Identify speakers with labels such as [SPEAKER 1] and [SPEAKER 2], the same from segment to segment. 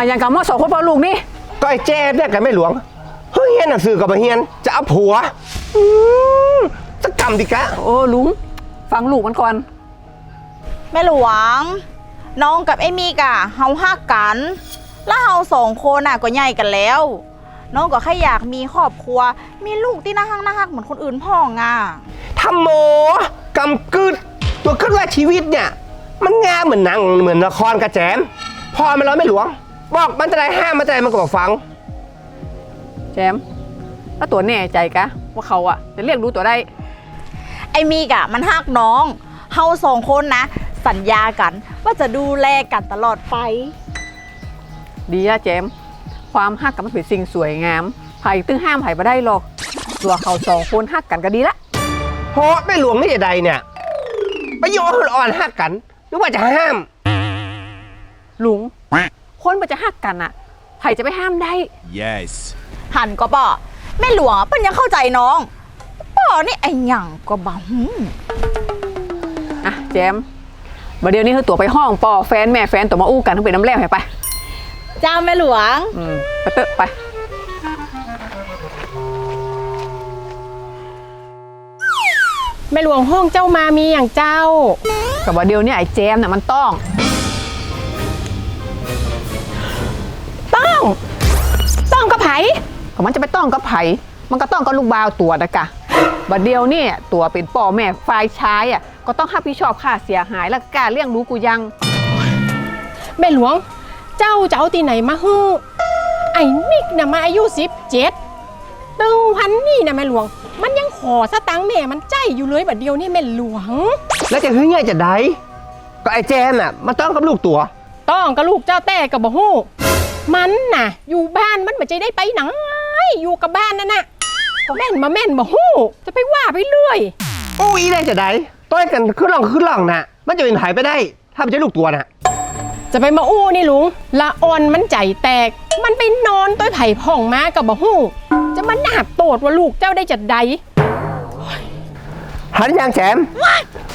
[SPEAKER 1] อะอย่างกับหมอสองคนพ่อลูกนี่
[SPEAKER 2] ก็ไอ้แจ้เนี่ยกันไม่หลวงเฮ้ยเฮียนหนังสือกับมาเฮียนจะเอาผัวอืมจะกรรมดิกะ
[SPEAKER 1] โอ้ลุง ฟังลูกมันก่อน
[SPEAKER 3] แม่หลวง น้องกับไอ้มีกะเฮาฮักกัน แล้วเฮาสองคนน่ะก็ใหญ่กันแล้ว น้องก็แค่อยากมีครอบครัว มีลูกที่น่าฮักน่าฮักเหมือนคนอื่นพ่องอะ
[SPEAKER 2] ทำโมกำกึดตัวขึ้นว่าชีวิตเนี่ย มันงามเหมือนหนังเหมือนละครกระแจม พอมันร้อยไม่หลวง บอกมันจะได้ห้ามมันจะได้มันก็บอกฟัง
[SPEAKER 1] แจมแล้วตัวแน่ใจกะว่าเขาอะจะเรียกรู้ตัวได้
[SPEAKER 3] ไอ้มีกะมันฮักน้อง เฮาสองคนนะ สัญญากันว่าจะดูแลกันตลอดไป
[SPEAKER 1] ดีอะแจม ความฮักกับมันเป็นสิ่งสวยงามไผ่ตึงห้ามไผ่มาได้หรอก ตัวเขาสองคนฮักกันก็ดีละ
[SPEAKER 2] เพราะไม่หลวงนี่จะใดเนี่ยไปโยนอ่อนหักกันนึกว่าจะห้าม
[SPEAKER 1] ลุง คนมันจะฮักกันอะไผ่จะไปห้ามได้
[SPEAKER 4] Yes.
[SPEAKER 3] หันก็ป่อแม่หลวงเปิ้นยังเข้าใจน้องป่อนี่ไอ้หยังก็บ่หืม
[SPEAKER 1] อะแจมมาเดี๋ยวนี้คือตัวไปห้องปอแฟนแม่แฟนตัวมาอู้กันทั้งเป็นน้ำแร่ให้ไป
[SPEAKER 3] เจ้าแม่หลวง
[SPEAKER 1] อืมไปเตอะไป
[SPEAKER 5] แม่หลวงห้องเจ้ามามีอย่างเจ้า
[SPEAKER 1] กับว่าเดี๋ยวนี้ไอ้แจมน่ะมันต้อง ต้องต้องกับไผ่ก็มันจะไปต้องกับไผ่มันก็ต้องกับลูกบาวตัวนะกะบัดเดียวเนี่ยตัวเป็นป่อแม่ฝ่ายชายอะก็ต้องรับผิดชอบค่าเสียหายและกล้ารเลี้ยงรู้กูยัง
[SPEAKER 5] แม่หลวง เจ้าจะเอาตีไหนมาฮื้อไอ้มิกน่ะมาอายุสิบเจ็ดตึงพันนี่นะแม่หลวง มันยังขอสตังค์แม่มันใจอยู่เลยบัดเดียวนี่แม่หลวง
[SPEAKER 2] แล้วจะเฮ้ยไงจะได้ก็ไอ้แจมน่ะมันต้องกับลูกตัว
[SPEAKER 5] ต้องกับลูกเจ้าแต่กับบ่ฮู้ มันน่ะ อยู่บ้านมันไม่ใจได้ไปไหนอยู่กับบ้านนั่นน่ะแม่นมาแม่นบ่ฮู้จะไปว่าไปเรื่อย
[SPEAKER 2] โอ้ยได้จะได้ต้อยกันขึ้นหล่องขึ้นหล่องน่ะ มันจะเป็นไผไปได้ ถ้ามันจะลูกตัวน่ะ
[SPEAKER 5] จะไปมาอู้นี่ลุงละอ่อนมันใจแตก มันไปนอนต้อยไผ่ผ่องมากับบ่ฮู้ จะมาหนาบโตดว่าลูกเจ้าได้จัดใด
[SPEAKER 2] หันยางแฉม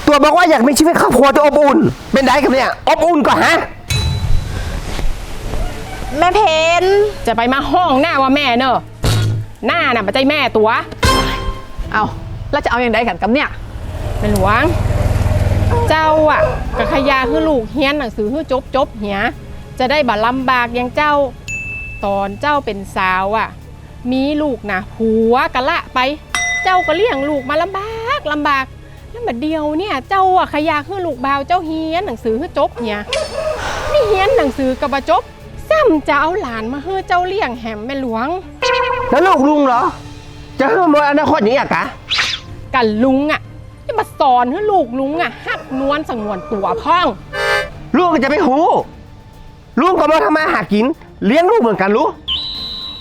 [SPEAKER 2] ตัวบอกว่าอยากมีชีวิตครอบครัวที่อบอุ่น เป็นได้กับเนี่ยอบอุ่นก็ฮะ
[SPEAKER 3] แม่เพน
[SPEAKER 5] จะไปมาห้องหน้าว่าแม่เนอะหน้าน่ะมาใจแม่ตัว
[SPEAKER 1] เอาแล้วจะเอาอย่างไรกันกับเนี่ย
[SPEAKER 5] แม่หลวง เจ้าอะกะขยาคือลูกเฮียนหนังสือคือจบจบเหียจะได้บ่ลำบากอย่างเจ้าตอนเจ้าเป็นสาวอะ มีลูกนะผัวกะละไป เจ้าก็เลี้ยงลูกมาลำบากลำบากแล้วมาเดียวเนี่ยเจ้าอะขยาคือลูกบ่าวเจ้าเฮียนหนังสือคือจบเหียนี่เฮียนหนังสือกับบจบซ้ำจะเอาหลานมาเฮ้อเจ้าเลี้ยงแหมแม่หลวง
[SPEAKER 2] แล้วลูกลุงเหรอ จะให้มันอนาคตอย่างนี้อะกะ
[SPEAKER 5] กันลุงอะจะมาสอนให้ลูกลุงอะหักนวลสังวนตัวพ่อง
[SPEAKER 2] ลูกก็จะไปหูลุงก็มาทำมาหากิน เลี้ยงลูกเหมือนกันรู้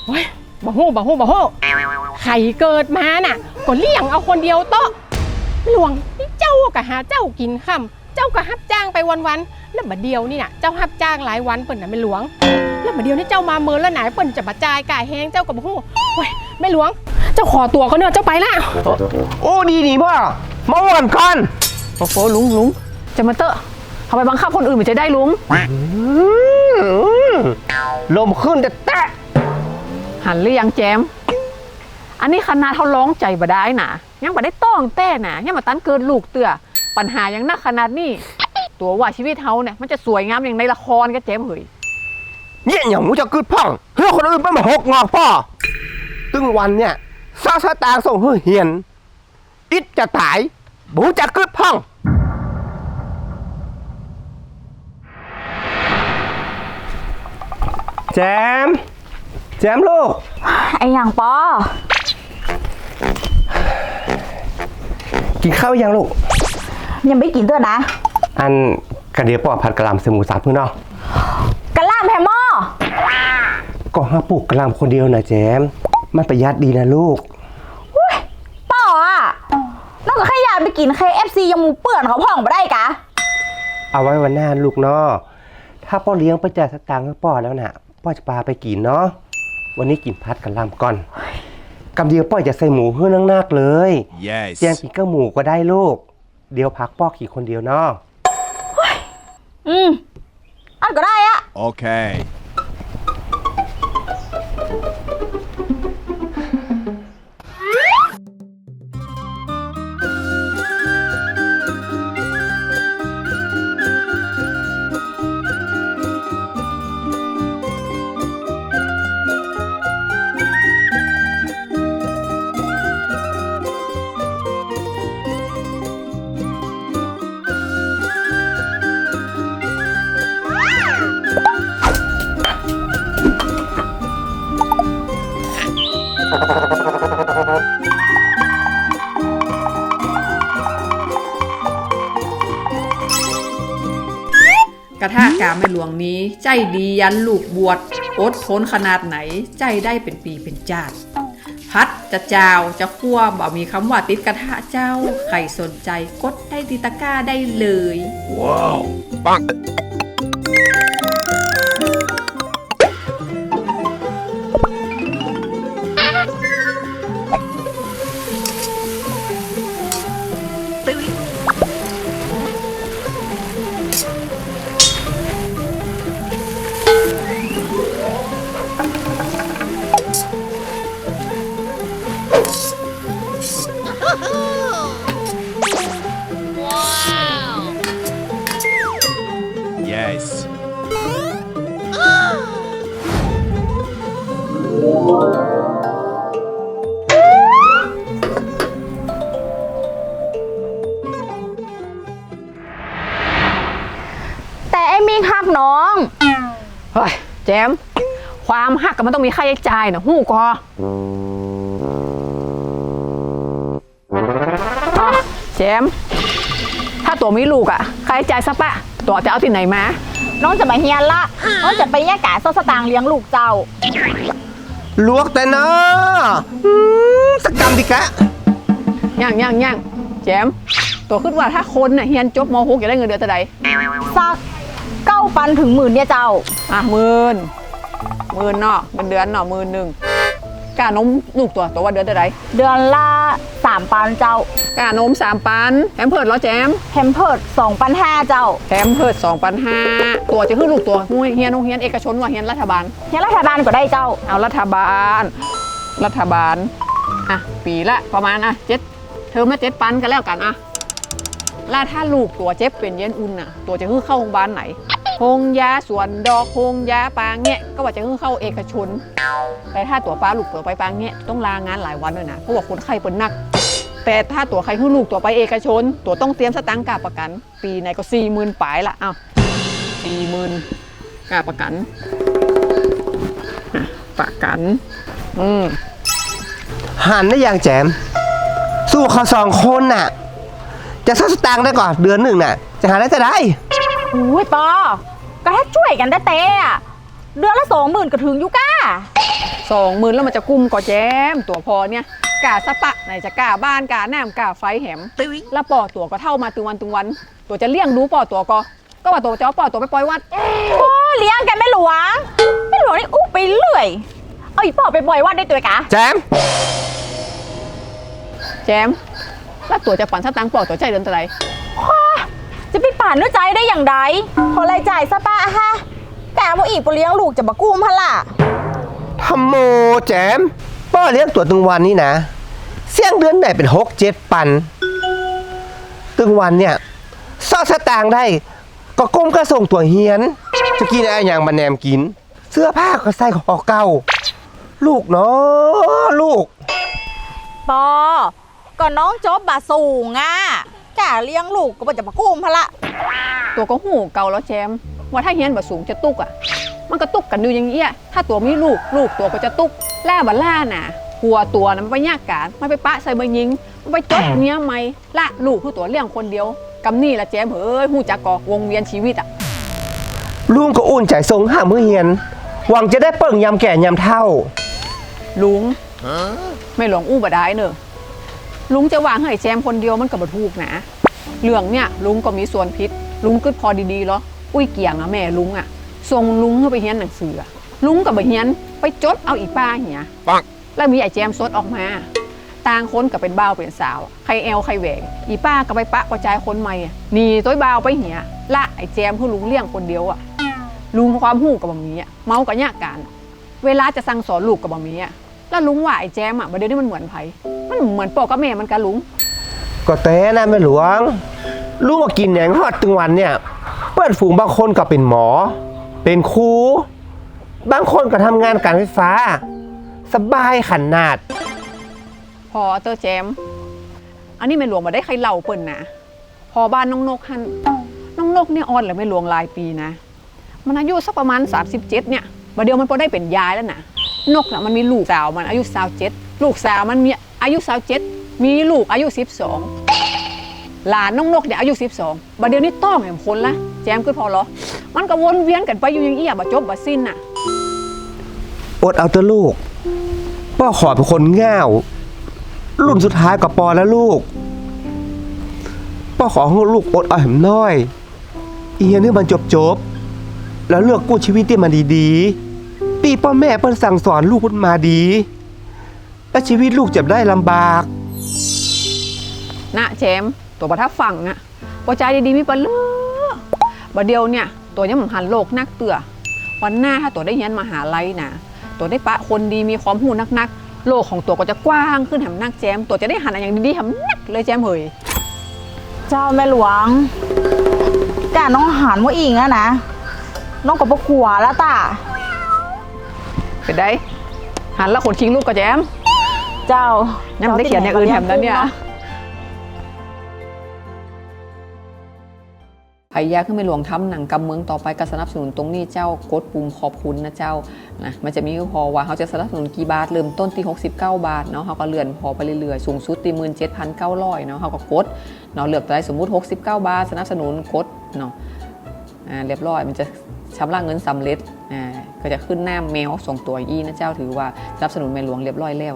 [SPEAKER 5] เฮ้ยบ่ฮู้บ่ฮู้บ่ฮู้ไข่เกิดมาน่ะ ก็เลี้ยงเอาคนเดียวโตะหลวงนี่เจ้าก็หาเจ้ากินค่ำ เจ้าก็ฮับจ้างไปวันๆแล้วบัดเดียวนี่น่ะเจ้าฮับจ้างหลายวันเปิ่นน่ะไม่หลวง แล้วบัดเดียวนี่เจ้ามาเมินแล้วไหนเปิ่นจะบาจ่ายกายแห้งเจ้าก็บ่ฮู้เฮ้ยไม่หลวง เจ้าขอตัวก็เนอะเจ้าไปละ
[SPEAKER 2] โอ้ดีนี่พ่อมาอ่อนก่อน
[SPEAKER 1] โอ้โหลุงลุงจะมาเตอะเอาไปบังคับคนอื่นมันจะได้ลุง
[SPEAKER 2] อืมลมขึ้นจะแตะ
[SPEAKER 1] หันหรือยังแจม อันนี้คณะเขาร้องใจบ่ได้นะยังบ่ได้ต้องแต่นะยังมาตันเกินลูกเตือ ปัญหายังนักขนาดนี้ ตัวว่าชีวิตเขาเนี่ยมันจะสวยงามอย่างในละครก็แจมเหย
[SPEAKER 2] เนี่ยอย่างมูจะกึดพ่องเพื่อคนอื่นไปมาหกงอกพ่อตึงวันเนี่ยซาซาตางส่งเฮือเฮียน อิดจะตายบูจะกึดพ่องแจม แจมลูก
[SPEAKER 3] ไอ้หยังปอ
[SPEAKER 2] กินข้าวยังลูก
[SPEAKER 3] ยังไม่กินเด้อนะ
[SPEAKER 2] อันกระเดียปอผัดกะหล่ำใส่หมูสับเพื่อนเนาะ
[SPEAKER 3] กะล่ามแฮมหมอ
[SPEAKER 2] ก็ห้าปลูกกะหล่ำคนเดียวนะแจม มันประหยัดดีนะลูก
[SPEAKER 3] ป่ออะน้องก็แค่อยากไปกิน KFC ยังหมูเปื่อนเขาพ่องบ่ได้กะ
[SPEAKER 2] เอาไว้วันหน้าลูกเนาะถ้าพ่อเลี้ยงไปจ่ายสตางค์ให้พ่อแล้วน่ะพ่อจะพาไปกินเนาะวันนี้กินพัดกับลำก่อนกำเดียวพ่อจะใส่หมูเพื่อนักๆเลย
[SPEAKER 4] Yes.
[SPEAKER 2] แจมกินก็หมูก็ได้ลูก เดี๋ยวพักพ่อขี่คนเดียวเนาะ
[SPEAKER 3] อืมอันก็ได้อะ
[SPEAKER 4] Okay. กระทากาแม่หลวงนี้ ใจดียันลูกบวชอดทนขนาดไหน ใจได้เป็นปีเป็นจาดพัดจะจาวจะคั่วบ่มีคำว่าติดกระทะเจ้า ใครสนใจกดได้ติตะก้าได้เลย
[SPEAKER 6] Yes.
[SPEAKER 3] แจ
[SPEAKER 1] ม ความหักกับมันต้องมีค่าใช้จ่ายนะหู้กออะแจม ถ้าตัวมีลูกอะค่าใช้จ่ายซะปะ ตัวจะเอาที่ไหนมา
[SPEAKER 3] น้องจะมาเฮียนละ น้องจะไปแยกกาซอสตางค์เลี้ยงลูกเจ้า
[SPEAKER 2] ลวกแต่เนาะอืมสกกรรมดิกะ
[SPEAKER 1] ย่างย่างย่างแจม ตัวขึ้นว่าถ้าคนน่ะเฮียนจบม .6 จะได้เงินเดือนเท่าไหร่
[SPEAKER 3] สัก เก้าปันถึงหมื่นเนี่ยเจ้า
[SPEAKER 1] อะหมื่นหมื่นเนาะเงินเดือนเนาะหมื่นหนึ่งกล้านมลูกตัวตัวว่าเดือนเท่าไหร่
[SPEAKER 3] เดือนละสามปันเจ้า
[SPEAKER 1] กล้านมสามปันแถมเพิดเหรอแจม
[SPEAKER 3] แฮมเพิร์ดสองปันห้าเจ้า
[SPEAKER 1] แถมเพิดสองปันห้าตัวจะขึ้นลูกตัวเฮียนโรงเฮียนเอกชนว่าเฮียนรัฐบาล
[SPEAKER 3] เฮียนรัฐบาลก็ได้เจ้า
[SPEAKER 1] เอารัฐบาล รัฐบาลอะปีละประมาณอะเจ็ดเทอมละเจ็ดปันกันแล้วกันอะแล้วถ้าลูกตัวเจ็บเป็นเย็นอุ่นอะ ตัวจะคือเข้าโรงพยาบาลไหนโร งยาสวนดอกโรงยาปางเงี้ยก็ว่าจะคือเข้าเอกชน แต่ถ้าตัวป้าลูกตัวไปปางเงี้ยต้องลางานหลายวันเลยนะเพราะว่าคนไข้เป็นหนัก แต่ถ้าตัวใครคือลูกตัวไปเอกชน ตัวต้องเตรียมสตังค์กาประกัน ปีไหนก็สี่หมื่นปลายละอ้าวสี่หมื่นกาประกันประกันอืม
[SPEAKER 2] หันได้ยังแจม สู้เขาสองคนน่ะ จะซักสตางค์ได้ก่อนเดือนหนึ่งน่ะ จะหาได้จะได้
[SPEAKER 3] อุ้ยปอ ก็ถ้าช่วยกันได้เตะเดือนละสองหมื่นก็ถึงอยุก้า
[SPEAKER 1] สองหมื่นแล้วมันจะกุ้มก่อแจม ตัวพอเนี่ยกาสะปะไหนจะกาบ้านกาแหนมกาไฟแหมแล้วปอตัวก็เท่ามาตึงวันตึงวัน ตัวจะเลี้ยงดูปอตัวก็ ก็ว่าตัวจะเอาปอตัวไปปล่อยวัด
[SPEAKER 3] โอ้เลี้ยงกันไม่หลวงไม่หลวงนี่อุ๊บไปเรื่อยเอาอีปอไปบ่อยวัดได้ตัวกะ
[SPEAKER 2] แจม
[SPEAKER 1] แจม แล้วตัวจะปั่นสตังค์ปอตัวใจเดือนเท่าไหร่
[SPEAKER 3] จะไปป่านด้วยใจได้อย่างไรพอรายจ่ายซะปะฮะกะว่าอีปเลี้ยงลูกจะมากู้มพะล่ะ
[SPEAKER 2] ทำโมแจมป้อเลี้ยงตัวตึงวันนี่นะ เสี่ยงเดือนไหนเป็นหกเจ็ดปัน ตึงวันเนี่ยซอสตางค์ได้ ก็ก้มก็ส่งตัวเฮียน จะกินอะไรอย่างมาแนมกิน เสื้อผ้าก็ใส่ของเก่า ลูกเนาะลูก
[SPEAKER 3] ปอก็น้องจบบาสูงอะ กะเลี้ยงลูกก็บ่จะมากู้มพะละ
[SPEAKER 1] ตัวก็หูเก่าแล้วแจมว่าถ้าเฮียนแบบสูงจะตุกอะ มันก็ตุกกันดูอย่างเงี้ยถ้าตัวมีลูกลูกตัวก็จะตุกแล่บัล่าน่ะกลัวตัวนะมันไปยากการมันไปปะใส่เบอร์ยิงมันไปจดเนี้ยไหมละลูกคือตัวเลี้ยงคนเดียวกำนี่ละแจมเฮ้ยหูจักกอวงเวียนชีวิตอะ
[SPEAKER 2] ลุงก็อุ่นใจทรงหามือเฮียน หวังจะได้เปิ่งยำแก่ยำเท่า
[SPEAKER 1] ลุง ไม่หลงอู้บดายเนอะ ลุงจะวางให้แจมคนเดียวมันกับบถูกนะเรื่องเนี่ยลุงก็มีส่วนพิษ ลุงก็พอดีๆเหรออุ้ยเกี่ยงอะแม่ลุงอะส่งลุงเข้าไปเฮียนหนังสืออะลุงกับไปเฮียนไปจดเอาอีป้าเหียแล้วมีไอ้แจมซดออกมาต่างคนก็เป็นบ่าวเป็นสาว ใครแอลใครแหวงอีป้าก็ไปปะกระจายคนใหม่อะหนีตัวบ่าวไปเหียละไอ้แจมคือลุงเลี้ยงคนเดียวอะลุงความหู้กับบะหมี่อะเมากับยากการเวลาจะสั่งสอนลูกกับบะหมี่อะ แล้วลุงว่าไอ้แจมอะประเดี๋ยวนี้มันเหมือนไผมันเหมือนปอกับแม่มันกันลุง
[SPEAKER 2] ก็แต่นะแม่หลวงลูกมากินแหนงทอดตึงวันเนี่ย เปิดฝูงบางคนก็เป็นหมอ เป็นครู บางคนก็ทำงานการไฟฟ้า สบายขนาด
[SPEAKER 1] พอเตอร์แจม อันนี้ไม่หลวงมาได้ใครเล่าเปิ่นนะ พอบ้านน้องนกฮันน้องนกเนี่ยอ่อนเลยไม่หลวงหลายปีนะ มันอายุสักประมาณ 37 เนี่ยบัดเดียวมันพอได้เป็นยายแล้วนะ นกน่ะมันมีลูกสาวมันอายุสาวเจ็ดลูกสาวมันมีอายุสาวเจ็ดมีลูกอายุสิบสองหลานน้องนกเนี่ยอายุสิบสองบัดเดี๋ยวนี้ต้องแห่งคนละแจมคือพอเหรอมันก็วนเวียนกันไปอยู่อย่างเอี้ยบ่จบบ่สิ้นน่ะ
[SPEAKER 2] อดเอาเถอะลูกป้อขอเป็นคนง่าวรุ่นสุดท้ายกับปอแล้วลูกป้อขอให้ลูกอดเอาแหมน้อย อีเฮียนี่มันจบจบๆแล้วเลือกกู้ชีวิตที่มันดีๆ ปีพ่อแม่เปิ้นสั่งสอนลูกมันมาดี และชีวิตลูกจะได้ลำบาก
[SPEAKER 1] นะแจมตัวประทับฟังอะปใจดีๆมีปะเลือบัดเดียวเนี่ยตัวยังหันโลกนักเตือวันหน้าถ้าตัวได้เรียนมหาลัยนะตัวได้ปะคนดีมีความหูนักๆ โลกของตัวก็จะกว้างขึ้นแถมนักแจม ตัวจะได้หันอะไรอย่างดีๆแถมนักเลยแจมเฮย
[SPEAKER 3] เจ้าแม่หลวงกาน้องหันว่าอิงอะนะ น้องก็บกลัวแล้วตา
[SPEAKER 1] เป็นได้หันแล้วขนคิงลูกกับแจม
[SPEAKER 3] เจ้า
[SPEAKER 1] ยังไม่ได้เขียนอย่างอื่นแถมนั้นเนี่ย
[SPEAKER 4] ใครอยากขึ้นไปหลวงทำหนังกำเมืองต่อไปก็สนับสนุนตรงนี้เจ้ากดปุ่มขอบคุณนะเจ้านะมันจะมีพอว่าเขาจะสนับสนุนกี่บาทเริ่มต้นที่69 บาทเนาะเขาก็เลื่อนพอไปเรื่อยๆสูงสุดที่17,900เนาะเขาก็กดเนาะเลือกได้สมมุติ 69 บาท สนับสนุนกดเนาะอ่าเรียบร้อยมันจะชำระเงินสำเร็จอ่า ก็จะขึ้นหน้าแมวส่งตัวยี่นะเจ้าถือว่ารับสนุนแม่หลวงเรียบร้อยแล้ว